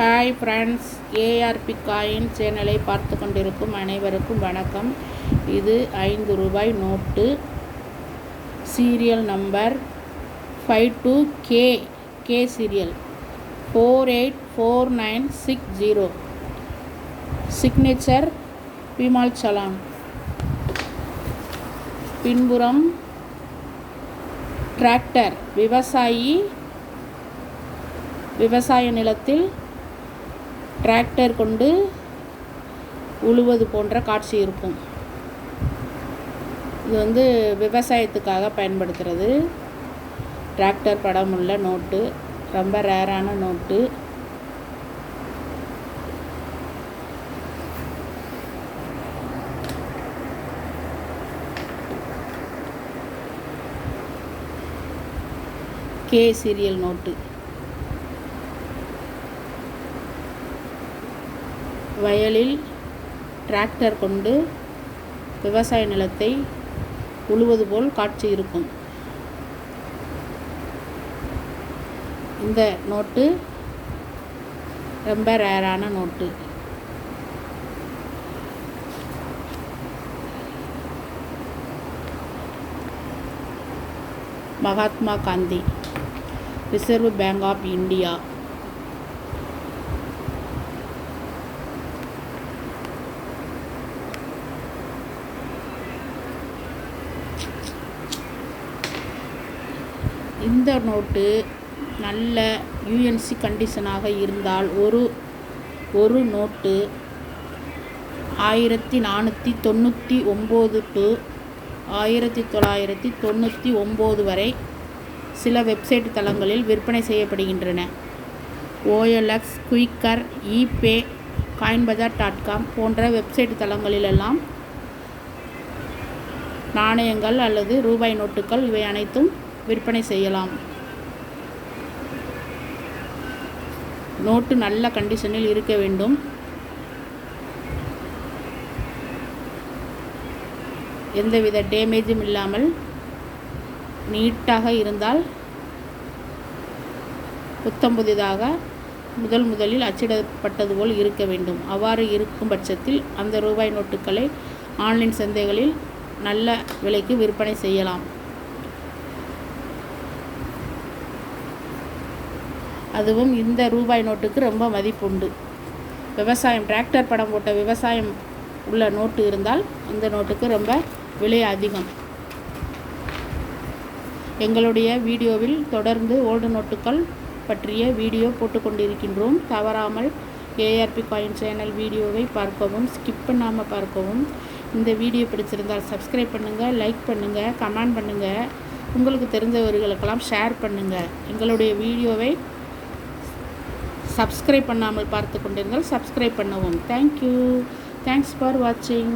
Hi friends ARP coin சேனலை பார்த்து கொண்டிருக்கும் அனைவருக்கும் வணக்கம். இது ஐந்து ரூபாய் note. Serial number five two K K serial four eight four nine six zero signature Bimal Jalan பின்புறம் டிராக்டர் விவசாயி விவசாய நிலத்தில் டிராக்டர் கொண்டு உழுவது போன்ற காட்சி இருக்கும். இது வந்து விவசாயத்துக்காக பயன்படுத்துகிறது டிராக்டர் படம் உள்ள நோட்டு ரொம்ப ரேரான நோட்டு. K serial note. வயலில் டிராக்டர் கொண்டு விவசாய நிலத்தை உழுவது போல் காட்சி இருக்கும். இந்த நோட்டு ரொம்ப ரேரான note. Mahatma Gandhi Reserve Bank of India இந்த நோட்டு நல்ல யூஎன்சி கண்டிஷனாக இருந்தால் ஒரு ஒரு நோட்டு ஆயிரத்தி நானூற்றி தொண்ணூற்றி ஒம்பது டு ஆயிரத்தி தொள்ளாயிரத்தி தொண்ணூற்றி ஒம்பது வரை சில வெப்சைட் தளங்களில் விற்பனை செய்யப்படுகின்றன. OLX Quikr eBay coin bazaar dot com போன்ற வெப்சைட் தளங்களிலெல்லாம் நாணயங்கள் அல்லது ரூபாய் நோட்டுகள் இவை அனைத்தும் விற்பனை செய்யலாம். நோட்டு நல்ல கண்டிஷனில் இருக்க வேண்டும். எந்தவித டேமேஜும் இல்லாமல் நீட்டாக இருந்தால் புத்தம் புதிதாக முதல் முதலில் அச்சிடப்பட்டது போல் இருக்க வேண்டும். அவ்வாறு இருக்கும் பட்சத்தில் அந்த ரூபாய் நோட்டுகளை ஆன்லைன் சந்தைகளில் நல்ல விலைக்கு விற்பனை செய்யலாம். அதுவும் இந்த ரூபாய் நோட்டுக்கு ரொம்ப மதிப்புண்டு. விவசாயம் டிராக்டர் படம் போட்ட விவசாயம் உள்ள நோட்டு இருந்தால் இந்த நோட்டுக்கு ரொம்ப விலை அதிகம். எங்களுடைய வீடியோவில் தொடர்ந்து ஓல்டு நோட்டுகள் பற்றிய வீடியோ போட்டுக்கொண்டிருக்கின்றோம் தவறாமல் ஏஆர்பி காயின் சேனல் வீடியோவை பார்க்கவும் ஸ்கிப் பண்ணாமல் பார்க்கவும். இந்த வீடியோ பிடிச்சிருந்தால் சப்ஸ்கிரைப் பண்ணுங்கள் லைக் பண்ணுங்கள் கமெண்ட் பண்ணுங்கள் உங்களுக்கு தெரிஞ்சவர்களுக்கெல்லாம் ஷேர் பண்ணுங்கள் எங்களுடைய வீடியோவை சப்ஸ்கிரைப் பண்ணாமல் பார்த்து கொண்டிருந்தால் சப்ஸ்கிரைப் பண்ணவும். தேங்க்யூ தேங்க்ஸ் ஃபார் வாட்சிங்